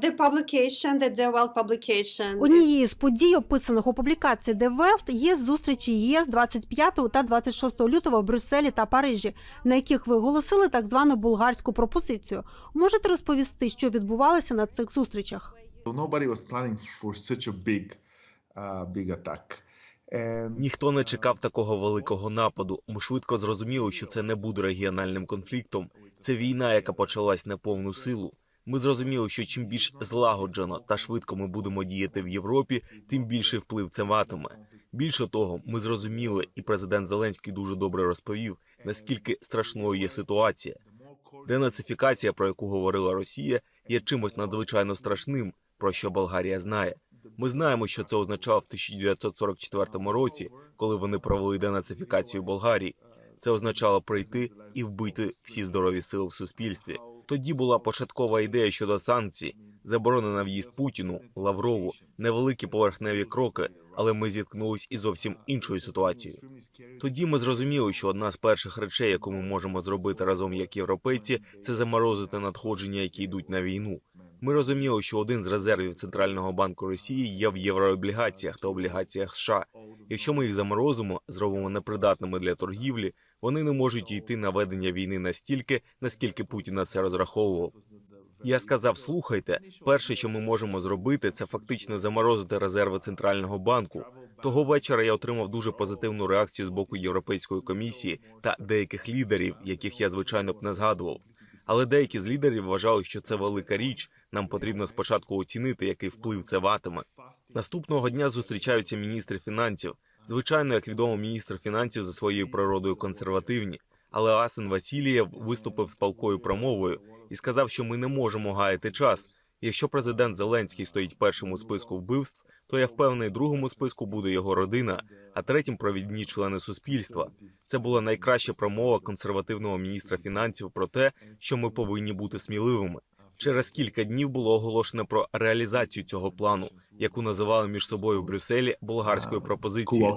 the publication, the The Well publication. Однією з подій, описаних у публікації The Welt, є зустрічі ЄС 25 та 26 лютого в Брюсселі та Парижі, на яких ви оголосили так звану булгарську пропозицію. Можете розповісти, що відбувалося на цих зустрічах? Nobody was planning for such a big, uh, big attack. Ніхто не чекав такого великого нападу. Ми швидко зрозуміли, що це не буде регіональним конфліктом. Це війна, яка почалась на повну силу. Ми зрозуміли, що чим більш злагоджено та швидко ми будемо діяти в Європі, тим більший вплив це матиме. Більше того, ми зрозуміли, і президент Зеленський дуже добре розповів, наскільки страшною є ситуація. Денацифікація, про яку говорила Росія, є чимось надзвичайно страшним, про що Болгарія знає. Ми знаємо, що це означало в 1944 році, коли вони провели денацифікацію Болгарії. Це означало прийти і вбити всі здорові сили в суспільстві. Тоді була початкова ідея щодо санкцій, заборона на в'їзд Путіну, Лаврову, невеликі поверхневі кроки, але ми зіткнулись із зовсім іншою ситуацією. Тоді ми зрозуміли, що одна з перших речей, яку ми можемо зробити разом як європейці, це заморозити надходження, які йдуть на війну. Ми розуміли, що один з резервів центрального банку Росії є в єврооблігаціях та облігаціях США. Якщо ми їх заморозимо, зробимо непридатними для торгівлі, вони не можуть йти на ведення війни настільки, наскільки Путін на це розраховував. Я сказав: слухайте, перше, що ми можемо зробити, це фактично заморозити резерви центрального банку. Того вечора я отримав дуже позитивну реакцію з боку Європейської комісії та деяких лідерів, яких я звичайно б не згадував. Але деякі з лідерів вважали, що це велика річ. Нам потрібно спочатку оцінити, який вплив це матиме. Наступного дня зустрічаються міністри фінансів. Звичайно, як відомо, міністр фінансів за своєю природою консервативні. Але Асен Васильєв виступив з палкою промовою і сказав, що ми не можемо гаяти час. Якщо президент Зеленський стоїть першим у списку вбивств, то я впевнений, другому списку буде його родина, а третім провідні члени суспільства. Це була найкраща промова консервативного міністра фінансів про те, що ми повинні бути сміливими. Через кілька днів було оголошено про реалізацію цього плану, яку називали між собою в Брюсселі болгарською пропозицією.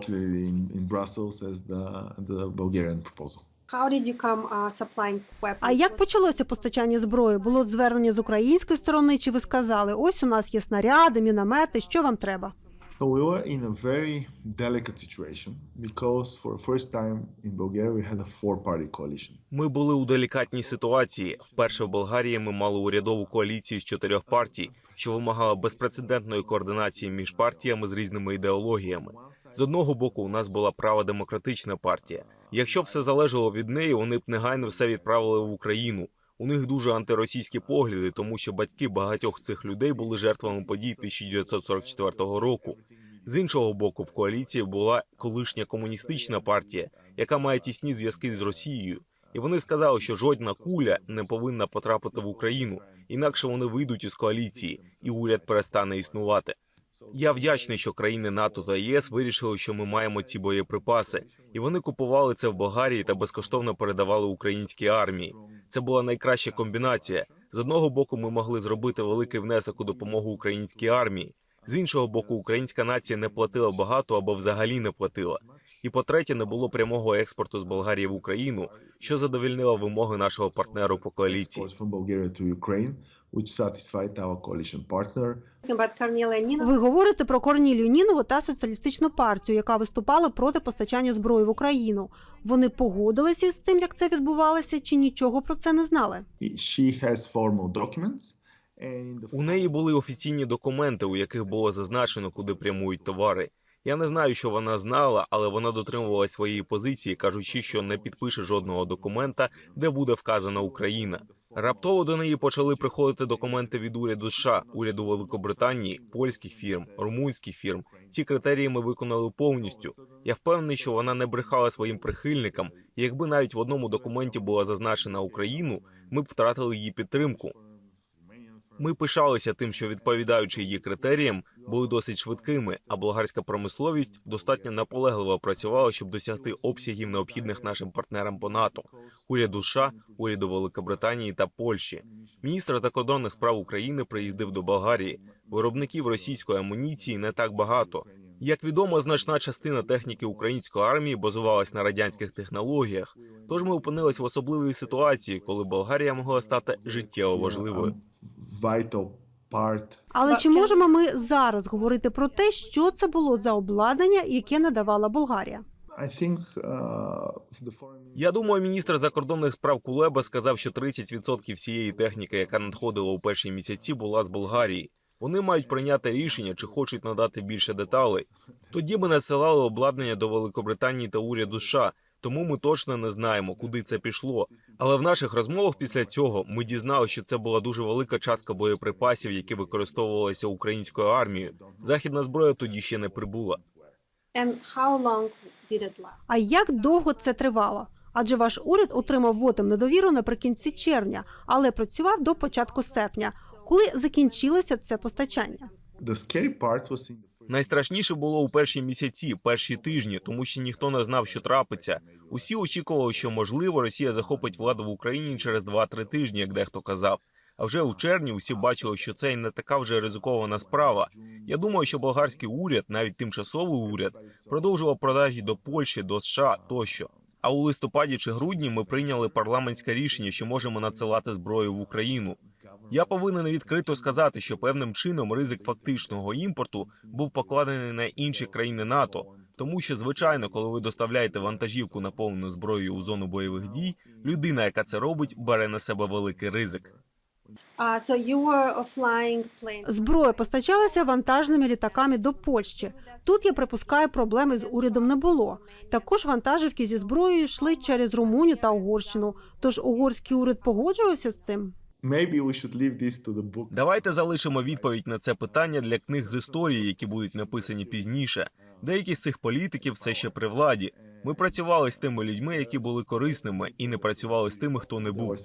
uh? А як почалося постачання зброї? Було звернення з української сторони? Чи ви сказали, ось у нас є снаряди, міномети, що вам треба? So we were in a very delicate situation because for the first time in Bulgaria we had a four-party coalition. Ми були у делікатній ситуації. Вперше в Болгарії ми мали урядову коаліцію з чотирьох партій, що вимагала безпрецедентної координації між партіями з різними ідеологіями. З одного боку, у нас була права демократична партія. Якщо б все залежало від неї, вони б негайно все відправили в Україну. У них дуже антиросійські погляди, тому що батьки багатьох цих людей були жертвами подій 1944 року. З іншого боку, в коаліції була колишня комуністична партія, яка має тісні зв'язки з Росією. І вони сказали, що жодна куля не повинна потрапити в Україну, інакше вони вийдуть із коаліції, і уряд перестане існувати. Я вдячний, що країни НАТО та ЄС вирішили, що ми маємо ці боєприпаси, і вони купували це в Болгарії та безкоштовно передавали українській армії. Це була найкраща комбінація. З одного боку, ми могли зробити великий внесок у допомогу українській армії. З іншого боку, українська нація не платила багато або взагалі не платила. І по-третє, не було прямого експорту з Болгарії в Україну, що задовільнило вимоги нашого партнеру по коаліції. Ви говорите про Корнілію Нінову та соціалістичну партію, яка виступала проти постачання зброї в Україну. Вони погодилися з тим, як це відбувалося, чи нічого про це не знали? She has formal documents. У неї були офіційні документи, у яких було зазначено, куди прямують товари. Я не знаю, що вона знала, але вона дотримувалась своєї позиції, кажучи, що не підпише жодного документа, де буде вказана Україна. Раптово до неї почали приходити документи від уряду США, уряду Великобританії, польських фірм, румунських фірм. Ці критерії ми виконали повністю. Я впевнений, що вона не брехала своїм прихильникам. Якби навіть в одному документі була зазначена Україну, ми б втратили її підтримку. Ми пишалися тим, що відповідаючи її критеріям, були досить швидкими, а болгарська промисловість достатньо наполегливо працювала, щоб досягти обсягів необхідних нашим партнерам по НАТО, уряду США, уряду Великобританії та Польщі. Міністр закордонних справ України приїздив до Болгарії. Виробників російської амуніції не так багато. Як відомо, значна частина техніки української армії базувалась на радянських технологіях. Тож ми опинились в особливій ситуації, коли Болгарія могла стати життєво важливою. Але чи можемо ми зараз говорити про те, що це було за обладнання, яке надавала Болгарія? Uh, Я думаю, міністр закордонних справ Кулеба сказав, що 30% всієї техніки, яка надходила у перші місяці, була з Болгарії. Вони мають прийняти рішення, чи хочуть надати більше деталей. Тоді ми надсилали обладнання до Великобританії та уряду США, тому ми точно не знаємо, куди це пішло. Але в наших розмовах після цього ми дізналися, що це була дуже велика частка боєприпасів, які використовувалися українською армією. Західна зброя тоді ще не прибула. А як довго це тривало? Адже ваш уряд отримав вотом недовіру наприкінці червня, але працював до початку серпня, коли закінчилося це постачання. Найстрашніше було у перші місяці, перші тижні, тому що ніхто не знав, що трапиться. Усі очікували, що можливо Росія захопить владу в Україні через 2-3 тижні, як дехто казав. А вже у червні усі бачили, що це і не така вже ризикована справа. Я думаю, що болгарський уряд, навіть тимчасовий уряд, продовжував продажі до Польщі, до США тощо. А у листопаді чи грудні ми прийняли парламентське рішення, що можемо надсилати зброю в Україну. Я повинен відкрито сказати, що певним чином ризик фактичного імпорту був покладений на інші країни НАТО, тому що, звичайно, коли ви доставляєте вантажівку наповнену зброєю у зону бойових дій, людина, яка це робить, бере на себе великий ризик. Зброя постачалася вантажними літаками до Польщі. Тут я припускаю, проблеми з урядом не було. Також вантажівки зі зброєю йшли через Румунію та Угорщину. Тож угорський уряд погоджувався з цим. Maybe we should leave this to the book Давайте залишимо відповідь на це питання для книг з історії, які будуть написані пізніше. Деякі з цих політиків все ще при владі. Ми працювали з тими людьми, які були корисними, і не працювали з тими, хто не був.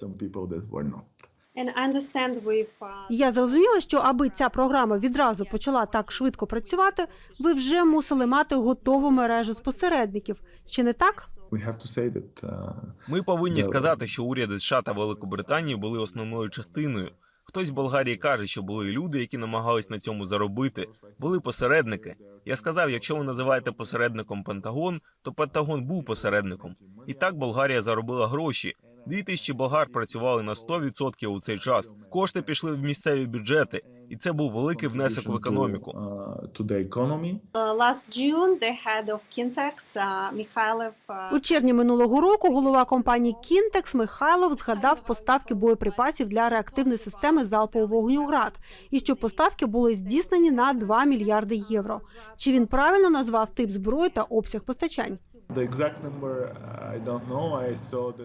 uh, Я зрозуміла, що аби ця програма відразу почала так швидко працювати, ви вже мусили мати готову мережу з посередників. Чи не так? Uh, Ми повинні сказати, що уряди США та Великобританії були основною частиною. Хтось в Болгарії каже, що були люди, які намагались на цьому заробити. Були посередники. Я сказав, якщо ви називаєте посередником Пентагон, то Пентагон був посередником. І так Болгарія заробила гроші. Дві тисячі болгар працювали на 100% у цей час. Кошти пішли в місцеві бюджети, і це був великий внесок в економіку. uh, uh, uh, У червні минулого року голова компанії Кінтекс Михайлов згадав поставки боєприпасів для реактивної системи залпового вогню «Град» і що поставки були здійснені на 2 мільярди євро. Чи він правильно назвав тип зброї та обсяг постачань?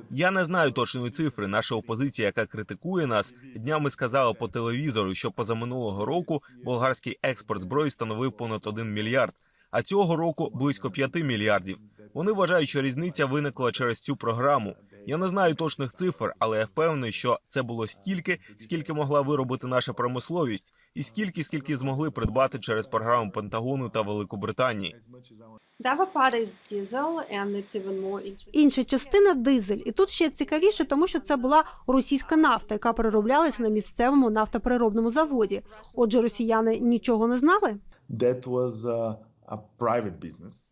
Я не знаю точної цифри. Наша опозиція, яка критикує нас, днями сказала по телевізору, що позаминулого року болгарський експорт зброї становив понад 1 мільярд, а цього року близько 5 мільярдів. Вони вважають, що різниця виникла через цю програму. Я не знаю точних цифр, але я впевнений, що це було стільки, скільки могла виробити наша промисловість, і скільки, скільки змогли придбати через програму Пентагону та Великобританії. Інша частина дизель. І тут ще цікавіше, тому що це була російська нафта, яка перероблялася на місцевому нафтопереробному заводі. Отже, росіяни нічого не знали.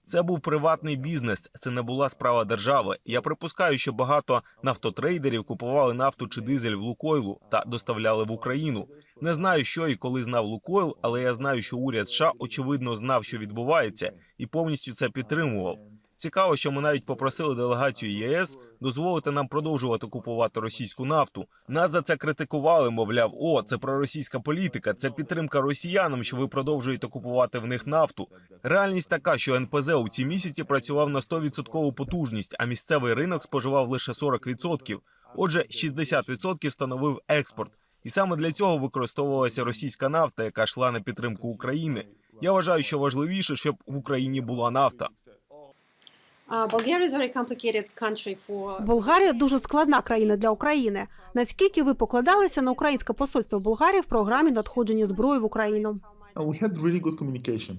Це був приватний бізнес, це не була справа держави. Я припускаю, що багато нафтотрейдерів купували нафту чи дизель в Лукойлу та доставляли в Україну. Не знаю, що і коли знав Лукойл, але я знаю, що уряд США очевидно знав, що відбувається, і повністю це підтримував. Цікаво, що ми навіть попросили делегацію ЄС дозволити нам продовжувати купувати російську нафту. Нас за це критикували, мовляв, о, це проросійська політика, це підтримка росіянам, що ви продовжуєте купувати в них нафту. Реальність така, що НПЗ у ці місяці працював на 100% потужність, а місцевий ринок споживав лише 40%. Отже, 60% становив експорт. І саме для цього використовувалася російська нафта, яка йшла на підтримку України. Я вважаю, що важливіше, щоб в Україні була нафта. Uh, Bulgaria is a very complicated country for Болгарія дуже складна країна для України. Наскільки ви покладалися на українське посольство Болгарії в програмі надходження зброї в Україну? Uh, we had really good communication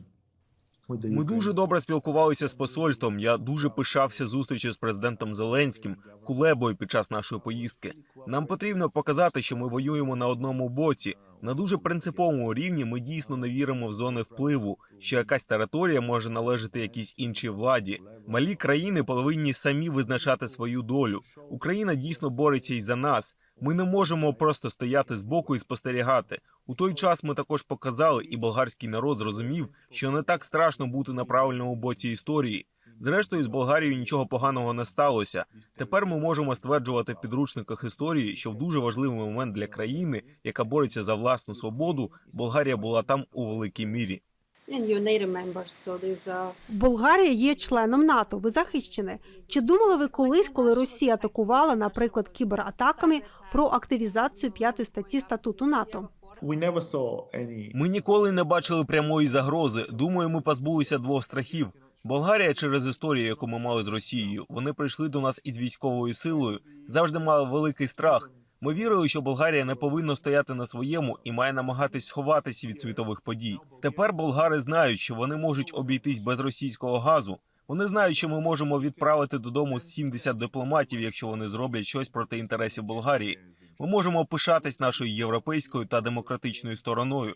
Ми дуже добре спілкувалися з посольством. Я дуже пишався зустрічі з президентом Зеленським, Кулебою під час нашої поїздки. Нам потрібно показати, що ми воюємо на одному боці. На дуже принциповому рівні ми дійсно не віримо в зони впливу, що якась територія може належати якійсь іншій владі. Малі країни повинні самі визначати свою долю. Україна дійсно бореться і за нас. Ми не можемо просто стояти збоку і спостерігати. У той час ми також показали, і болгарський народ зрозумів, що не так страшно бути на правильному боці історії. Зрештою, з Болгарією нічого поганого не сталося. Тепер ми можемо стверджувати в підручниках історії, що в дуже важливий момент для країни, яка бореться за власну свободу, Болгарія була там у великій мірі. And you're NATO members, so there's a Болгарія є членом НАТО. Ви захищені. Чи думали ви колись, коли Росія атакувала, наприклад, кібератаками про активізацію п'ятої статті статуту НАТО? We never Ми ніколи не бачили прямої загрози. Думаю, ми позбулися двох страхів. Болгарія через історію, яку ми мали з Росією, вони прийшли до нас із військовою силою, завжди мали великий страх. Ми вірили, що Болгарія не повинна стояти на своєму і має намагатись сховатися від світових подій. Тепер болгари знають, що вони можуть обійтись без російського газу. Вони знають, що ми можемо відправити додому 70 дипломатів, якщо вони зроблять щось проти інтересів Болгарії. Ми можемо пишатись нашою європейською та демократичною стороною.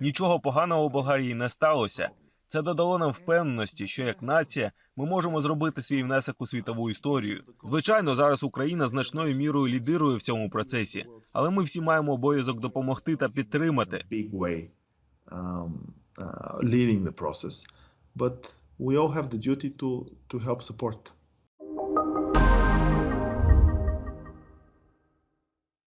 Нічого поганого у Болгарії не сталося. Це додало нам впевненості, що як нація ми можемо зробити свій внесок у світову історію. Звичайно, зараз Україна значною мірою лідирує в цьому процесі, але ми всі маємо обов'язок допомогти та підтримати. um, uh, leading the process, but we all have the duty to to help support.